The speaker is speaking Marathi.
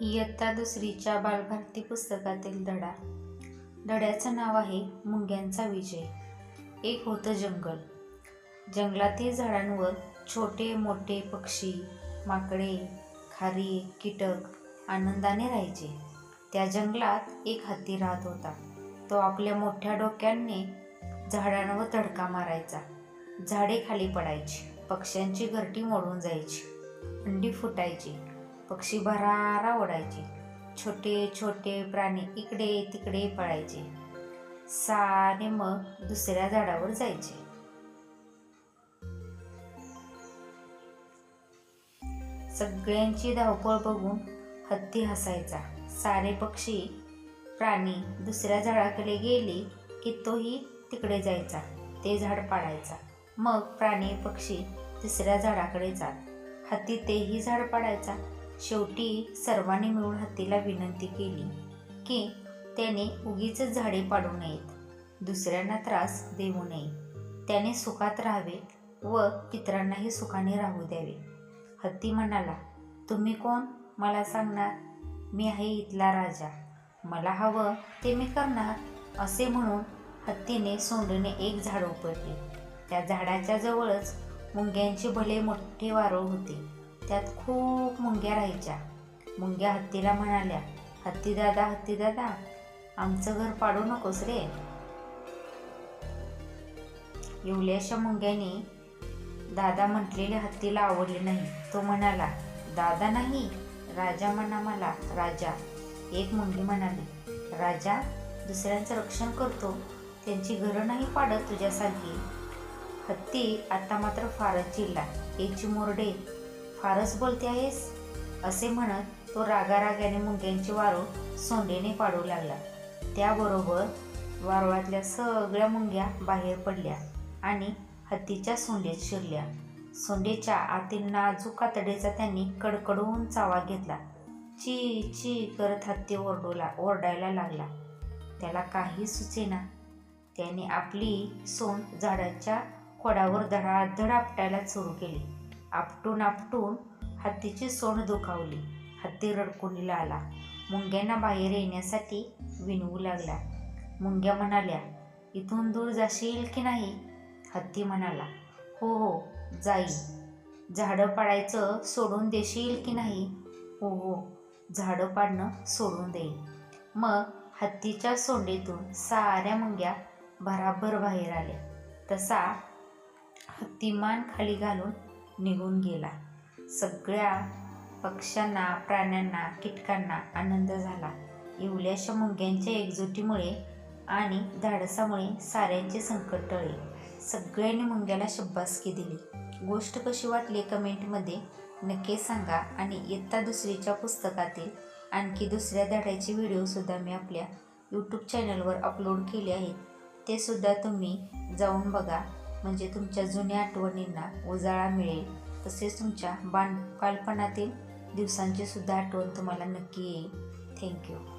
इयत्ता दुसरीच्या बालभारती पुस्तकातील धडा. धड्याचं नाव आहे मुंग्यांचा विजय. एक होतं जंगल. जंगलातील झाडांवर छोटे मोठे पक्षी माकडे खारी कीटक आनंदाने राहायचे. त्या जंगलात एक हत्ती राहत होता. तो आपल्या मोठ्या डोक्याने झाडांवर तडका मारायचा. झाडे खाली पडायची. पक्ष्यांची घरटी मोडून जायची. अंडी फुटायची. पक्षी भरारा ओढायचे. छोटे छोटे प्राणी इकडे तिकडे पळायचे. सारे मग दुसऱ्या झाडावर जायचे. सगळ्यांची धावपळ बघून हत्ती हसायचा. सारे पक्षी प्राणी दुसऱ्या झाडाकडे गेले की तोही तिकडे जायचा. ते झाड पाडायचा. मग प्राणी पक्षी तिसऱ्या झाडाकडे जात. हत्ती तेही झाड पाडायचा. शेवटी सर्वांनी मिळून हत्तीला विनंती केली की त्याने उगीच झाडे पाडू नयेत. दुसऱ्यांना त्रास देऊ नये. त्याने सुखात राहावे व इतरांनाही सुखाने राहू द्यावे. हत्ती म्हणाला तुम्ही कोण? मला सांगणार. मी आहे इथला राजा. मला हवं ते मी करणार. असे म्हणून हत्तीने सोंडीने एक झाड उपडले त्या झाडाच्या जवळच मुंग्यांचे भले मोठे वारो होते. त्यात खूप मुंग्या राहायच्या. मुंग्या हत्तीला म्हणाल्या हत्ती दादा हत्ती दादा आमचं घर पाडू नकोस रे. एवढ्याशा मुंग्याने दादा म्हटलेले हत्तीला आवडले नाही. तो म्हणाला दादा नाही राजा म्हणा मला राजा. एक मुंगी म्हणाली राजा दुसऱ्यांचं रक्षण करतो. त्यांची घरं नाही पाडत तुझ्यासारखी. हत्ती आता मात्र फारच चिडला एक मोरडे फारच बोलते आहेस? असे म्हणत तो रागारागाने मुंग्यांची वारूळ सोंडेने पाडू लागला. त्याबरोबर वारुळातल्या सगळ्या मुंग्या बाहेर पडल्या आणि हत्तीच्या सोंडेत शिरल्या. सोंडेच्या आतील नाजूक कातडीचा त्यांनी कडकडून चावा घेतला. ची ची करत हत्ती ओरडूला ओरडायला लागला. त्याला काही सुचेना. त्याने आपली सोंड झाडाच्या खोडावर धडाधड आपटायला सुरू केली. आपटून आपटून हत्तीची सोंड दुखावली. हत्ती रडकुंडीला आला. मुंग्यांना बाहेर येण्यासाठी विनवू लागला. मुंग्या म्हणाल्या इथून दूर जाशील की नाही? हत्ती म्हणाला हो हो जाईल. झाडं पाडायचं सोडून देशील की नाही? हो हो झाडं पाडणं सोडून देईल मग हत्तीच्या सोंडेतून साऱ्या मुंग्या भराभर बाहेर आल्या. तसा हत्तीमान खाली घालून निघून गेला. सगळ्या पक्ष्यांना प्राण्यांना कीटकांना आनंद झाला. इवल्याशा मुंग्यांच्या एकजुटीमुळे आणि धाडसामुळे साऱ्यांचे संकट टळले. सगळ्यांनी मुंग्याला शब्बासकी दिली. गोष्ट कशी वाटली कमेंटमध्ये नक्की सांगा आणि इयत्ता दुसरीच्या पुस्तकातील आणखी दुसऱ्या धड्याचे व्हिडिओसुद्धा मी आपल्या यूट्यूब चॅनलवर अपलोड केले आहेत. ते सुद्धा तुम्ही जाऊन बघा. म्हणजे तुमच्या जुन्या आठवणींना उजाळा मिळेल. तसेच तुमच्या बाण बालपणातील दिवसांची सुद्धा आठवण तुम्हाला नक्की येईल. थँक्यू.